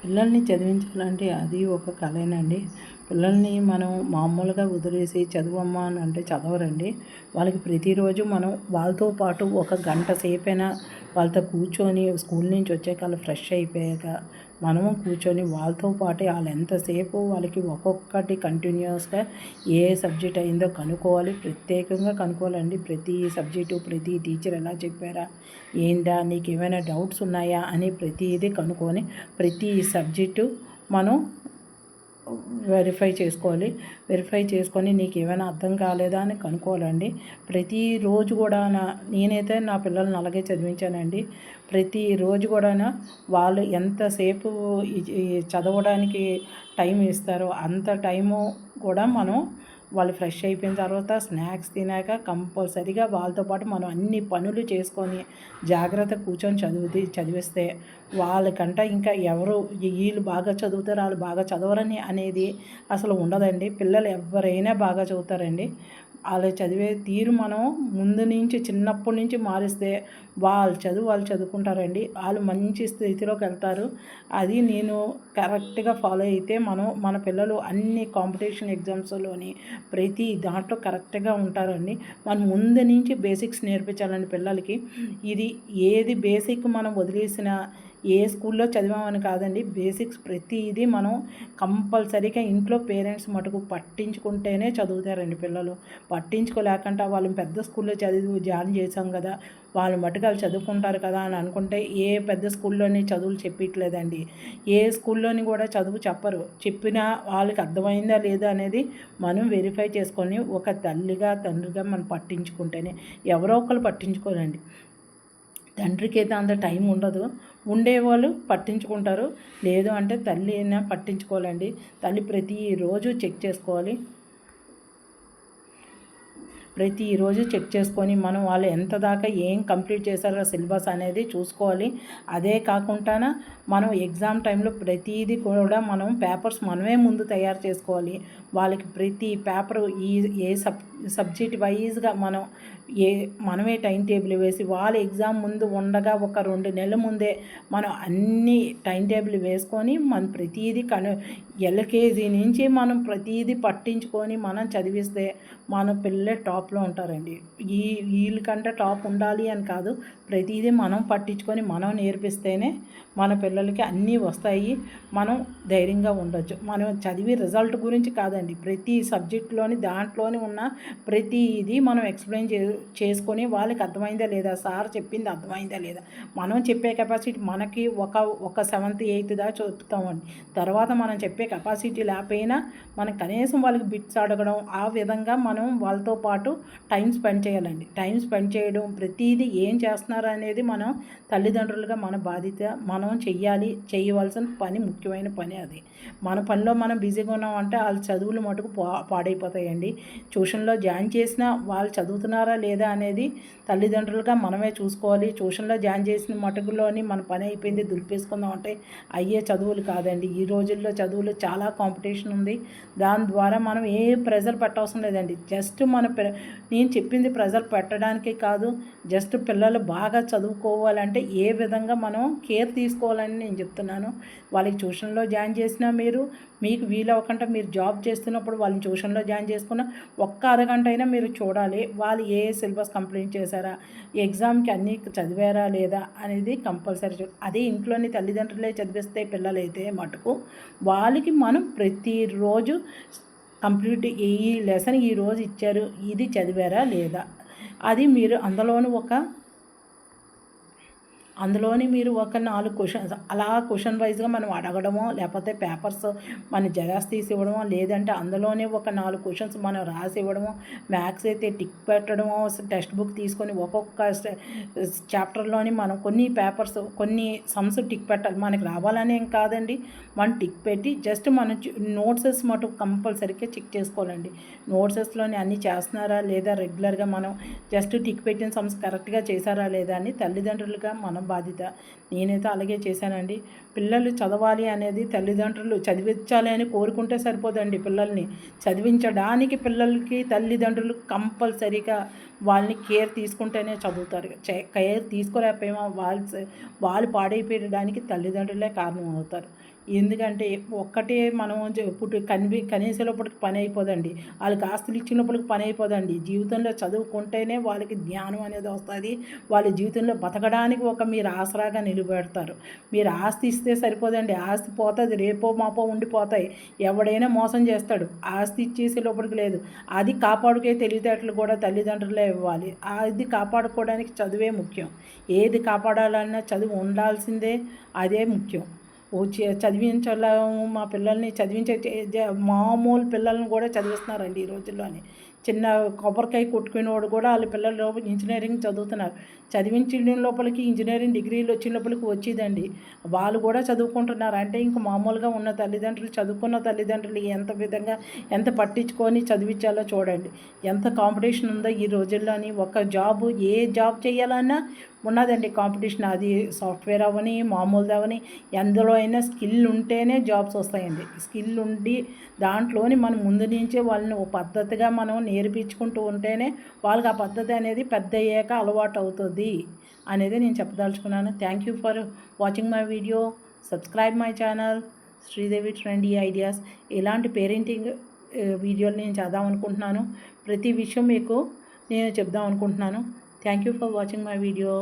పిల్లల్ని చదివించాలంటే అది ఒక కళేనండి పిల్లల్ని మనం మామూలుగా వదిలేసి చదువమ్మా అని అంటే చదవరండి. వాళ్ళకి ప్రతిరోజు మనం వాళ్ళతో పాటు ఒక గంట సేపైనా వాళ్ళతో కూర్చొని స్కూల్ నుంచి వచ్చాక వాళ్ళు ఫ్రెష్ అయిపోయాక మనము కూర్చొని వాళ్ళతో పాటు వాళ్ళు ఎంతసేపు వాళ్ళకి ఒక్కొక్కటి కంటిన్యూస్గా ఏ సబ్జెక్ట్ అయిందో కనుక్కోవాలి. ప్రత్యేకంగా కనుక్కోవాలండి. ప్రతి సబ్జెక్టు ప్రతి టీచర్ ఎలా చెప్పారా? ఏందా? నీకు ఏమైనా డౌట్స్ ఉన్నాయా? అని ప్రతిదీ కనుక్కొని ప్రతి సబ్జెక్టు మనం వెరిఫై చేసుకోవాలి. వెరిఫై చేసుకొని నీకు ఏమైనా అర్థం కాలేదా అని కనుక్కోవాలండి. ప్రతిరోజు కూడా నా నేనైతే నా పిల్లల్ని అలాగే చదివించానండి. ప్రతిరోజు కూడా వాళ్ళు ఎంతసేపు చదవడానికి టైం ఇస్తారో అంత టైము కూడా మనం వాళ్ళు ఫ్రెష్ అయిపోయిన తర్వాత స్నాక్స్ తినాక కంపల్సరీగా వాళ్ళతో పాటు మనం అన్ని పనులు చేసుకొని జాగ్రత్త కూర్చొని చదివి చదివిస్తే వాళ్ళకంట ఇంకా ఎవరు వీళ్ళు బాగా చదువుతారు వాళ్ళు బాగా చదవరని అనేది అసలు ఉండదండి. పిల్లలు ఎవరైనా బాగా చదువుతారండి. వాళ్ళ చదివే తీరు మనం ముందు నుంచి చిన్నప్పటి నుంచి మారిస్తే వాళ్ళు చదువు వాళ్ళు చదువుకుంటారండి. వాళ్ళు మంచి స్థితిలోకి వెళ్తారు. అది నేను కరెక్ట్గా ఫాలో అయితే మనం మన పిల్లలు అన్ని కాంపిటీషన్ ఎగ్జామ్స్లోని ప్రతి దాంట్లో కరెక్ట్గా ఉంటారండి. మనం ముందు నుంచి బేసిక్స్ నేర్పించాలండి పిల్లలకి. ఇది ఏది బేసిక్ మనం వదిలేసిన ఏ స్కూల్లో చదివామని కాదండి బేసిక్స్ ప్రతిదీ మనం కంపల్సరీగా ఇంట్లో పేరెంట్స్ మటుకు పట్టించుకుంటేనే చదువుతారండి పిల్లలు. పట్టించుకోలేకుండా వాళ్ళు పెద్ద స్కూల్లో చదివి జాయిన్ చేసాం కదా వాళ్ళు మటుకు వాళ్ళు చదువుకుంటారు కదా అని అనుకుంటే ఏ పెద్ద స్కూల్లోని చదువులు చెప్పట్లేదండి. ఏ స్కూల్లోని కూడా చదువు చెప్పరు. చెప్పినా వాళ్ళకి అర్థమైందా లేదా అనేది మనం వెరిఫై చేసుకొని ఒక తల్లిగా తండ్రిగా మనం పట్టించుకుంటేనే ఎవరో ఒకరు పట్టించుకోరండి. తండ్రికి అయితే అంత టైం ఉండదు. ఉండేవాళ్ళు పట్టించుకుంటారు. లేదు అంటే తల్లి అయినా పట్టించుకోవాలండి. తల్లి ప్రతిరోజు చెక్ చేసుకోవాలి. ప్రతిరోజు చెక్ చేసుకొని మనం వాళ్ళు ఎంత దాకా ఏం కంప్లీట్ చేశారో సిలబస్ అనేది చూసుకోవాలి. అదే కాకుండా మనం ఎగ్జామ్ టైంలో ప్రతిదీ కూడా మనం పేపర్స్ మనమే ముందు తయారు చేసుకోవాలి. వాళ్ళకి ప్రతి పేపర్ ఈ ఏ సబ్ సబ్జెక్ట్ వైజ్గా మనం ఏ మనమే టైం టేబుల్ వేసి వాళ్ళ ఎగ్జామ్ ముందు ఉండగా ఒక రెండు నెలల ముందే మనం అన్ని టైం టేబుల్ వేసుకొని మనం ప్రతిదీ కను ఎల్కేజీ నుంచి మనం ప్రతిదీ పట్టించుకొని మనం చదివిస్తే మన పిల్లలే టాప్లో ఉంటారండి. ఈ వీళ్ళకంటే టాప్ ఉండాలి అని కాదు ప్రతిదీ మనం పట్టించుకొని మనం నేర్పిస్తేనే మన పిల్లలకి అన్నీ వస్తాయి. మనం ధైర్యంగా ఉండొచ్చు. మనం చదివి రిజల్ట్ గురించి కాదండి ప్రతి సబ్జెక్ట్లోని దాంట్లోని ఉన్న ప్రతిదీ మనం ఎక్స్ప్లెయిన్ చే చేసుకొని వాళ్ళకి అర్థమైందా లేదా? సార్ చెప్పింది అర్థమైందా లేదా? మనం చెప్పే కెపాసిటీ మనకి ఒక ఒక సెవెంత్ ఎయిత్ దా చెప్తామండి. తర్వాత మనం చెప్పే కెపాసిటీ లేకపోయినా మనం కనీసం వాళ్ళకి బిట్స్ అడగడం ఆ విధంగా మనం వాళ్ళతో పాటు టైం స్పెండ్ చేయాలండి. టైం స్పెండ్ చేయడం ప్రతిదీ ఏం చేస్తున్నారు అనేది మనం తల్లిదండ్రులుగా మన బాధ్యత మనం చెయ్యాలి చేయవలసిన పని ముఖ్యమైన పని అది. మన పనిలో మనం బిజీగా ఉన్నామంటే వాళ్ళ చదువులు మటుకు పా పాడైపోతాయండి. ట్యూషన్లో జాయిన్ చేసినా వాళ్ళు చదువుతున్నారా లేదా అనేది తల్లిదండ్రులుగా మనమే చూసుకోవాలి. ట్యూషన్లో జాయిన్ చేసిన మటుకులోని మన పని అయిపోయింది దులిపేసుకుందాం అంటే అయ్యే చదువులు కాదండి. ఈ రోజుల్లో చదువులు చాలా కాంపిటీషన్ ఉంది. దాని ద్వారా మనం ఏ ప్రెజర్ పెట్టవసరం లేదండి. జస్ట్ మన నేను చెప్పింది ప్రెజర్ పెట్టడానికి కాదు జస్ట్ పిల్లలు బాగా చదువుకోవాలంటే ఏ విధంగా మనం కేర్ తీసుకోవాలని నేను చెప్తున్నాను. వాళ్ళకి ట్యూషన్లో జాయిన్ చేసినా మీరు మీకు వీలవ్వకుండా మీరు జాబ్ చేస్తున్నప్పుడు వాళ్ళని ట్యూషన్లో జాయిన్ చేసుకున్న ఒక్క అరగంట అయినా మీరు చూడాలి. వాళ్ళు ఏ సిలబస్ కంప్లీట్ చేశారా? ఎగ్జామ్కి అన్నీ చదివారా లేదా అనేది కంపల్సరీ అదే ఇంట్లోని తల్లిదండ్రులే చదివిస్తే పిల్లలైతే మటుకు వాళ్ళకి మనం ప్రతిరోజు కంప్లీట్ ఈ లెసన్ ఈ రోజు ఇచ్చారు ఇది చదివారా లేదా? అది మీరు అందులోనూ ఒక అందులోని మీరు ఒక నాలుగు క్వశ్చన్స్ అలా క్వశ్చన్ వైజ్గా మనం అడగడమో లేకపోతే పేపర్స్ మన జెరాక్స్ తీసి ఇవ్వడమో లేదంటే అందులోనే ఒక నాలుగు క్వశ్చన్స్ మనం రాసి ఇవ్వడమో మ్యాథ్స్ అయితే టిక్ పెట్టడమో టెక్స్ట్ బుక్ తీసుకొని ఒక్కొక్క చాప్టర్లోని మనం కొన్ని పేపర్స్ కొన్ని సమ్స్ టిక్ పెట్టాలి. మనకి రావాలని ఏం కాదండి. మనం టిక్ పెట్టి జస్ట్ మనం నోట్సెస్ మటు కంపల్సరీగా చెక్ చేసుకోవాలండి. నోట్సెస్లోని అన్నీ చేస్తున్నారా లేదా రెగ్యులర్గా మనం జస్ట్ టిక్ పెట్టిన సమ్స్ కరెక్ట్గా చేశారా లేదా అని తల్లిదండ్రులుగా మనం బాధ్యత. నేనైతే అలాగే చేశానండి. పిల్లలు చదవాలి అనేది తల్లిదండ్రులు చదివించాలి అని కోరుకుంటే సరిపోదండి పిల్లల్ని. చదివించడానికి పిల్లలకి తల్లిదండ్రులు కంపల్సరీగా వాళ్ళని కేర్ తీసుకుంటేనే చదువుతారు. కేర్ తీసుకోలేకపోయామో వాళ్ళు వాళ్ళు పాడైపోయడానికి తల్లిదండ్రులే కారణం అవుతారు. ఎందుకంటే ఒక్కటే మనం ఇప్పుడు కనిపి కనీసలోపటికి పని అయిపోదండి. వాళ్ళకి ఆస్తులు ఇచ్చిన లోపలికి పని అయిపోదండి. జీవితంలో చదువుకుంటేనే వాళ్ళకి జ్ఞానం అనేది వస్తుంది. వాళ్ళ జీవితంలో బతకడానికి ఒక మీరు ఆసరాగా నిలబెడతారు. మీరు ఆస్తి ఇస్తే సరిపోదండి. ఆస్తి పోతుంది రేపో మాపో ఉండిపోతాయి. ఎవడైనా మోసం చేస్తాడు. ఆస్తి ఇచ్చేసే లోపలికి లేదు. అది కాపాడుకే తెలివితేటలు కూడా తల్లిదండ్రులే ఇవ్వాలి. అది కాపాడుకోవడానికి చదువే ముఖ్యం. ఏది కాపాడాలన్నా చదువు ఉండాల్సిందే అదే ముఖ్యం. చదివించలేము మా పిల్లల్ని చదివించే మామూలు పిల్లల్ని కూడా చదివిస్తున్నారండి ఈ రోజుల్లోని. చిన్న కొబ్బరికాయ కొట్టుకునేవాడు కూడా వాళ్ళ పిల్లలు ఇంజనీరింగ్ చదువుతున్నారు. చదివించిన లోపలికి ఇంజనీరింగ్ డిగ్రీలు వచ్చిన లోపలికి వచ్చేదండి. వాళ్ళు కూడా చదువుకుంటున్నారు. అంటే ఇంక మామూలుగా ఉన్న తల్లిదండ్రులు చదువుకున్న తల్లిదండ్రులు ఎంత విధంగా ఎంత పట్టించుకొని చదివించాలో చూడండి. ఎంత కాంపిటీషన్ ఉందో ఈ రోజుల్లోని ఒక జాబ్ ఏ జాబ్ చేయాలన్నా ఉన్నదండి కాంపిటీషన్. అది సాఫ్ట్వేర్ అవని మామూలుది అవని ఎందులో అయినా స్కిల్ ఉంటేనే జాబ్స్ వస్తాయండి. స్కిల్ ఉండి దాంట్లోని మనం ముందు నుంచే వాళ్ళని ఓ పద్ధతిగా మనం నేర్పించుకుంటూ ఉంటేనే వాళ్ళకి ఆ పద్ధతి అనేది పెద్ద అయ్యాక అలవాటు అవుతుంది అనేది నేను చెప్పదలుచుకున్నాను. Thank you for watching my video subscribe my channel Sridevi trendy ideas ఇలాంటి పేరెంటింగ్ వీడియోలు నేను చేద్దాం అనుకుంటున్నాను. ప్రతి విషయం మీకు నేను చెప్దాం అనుకుంటున్నాను. Thank you for watching my video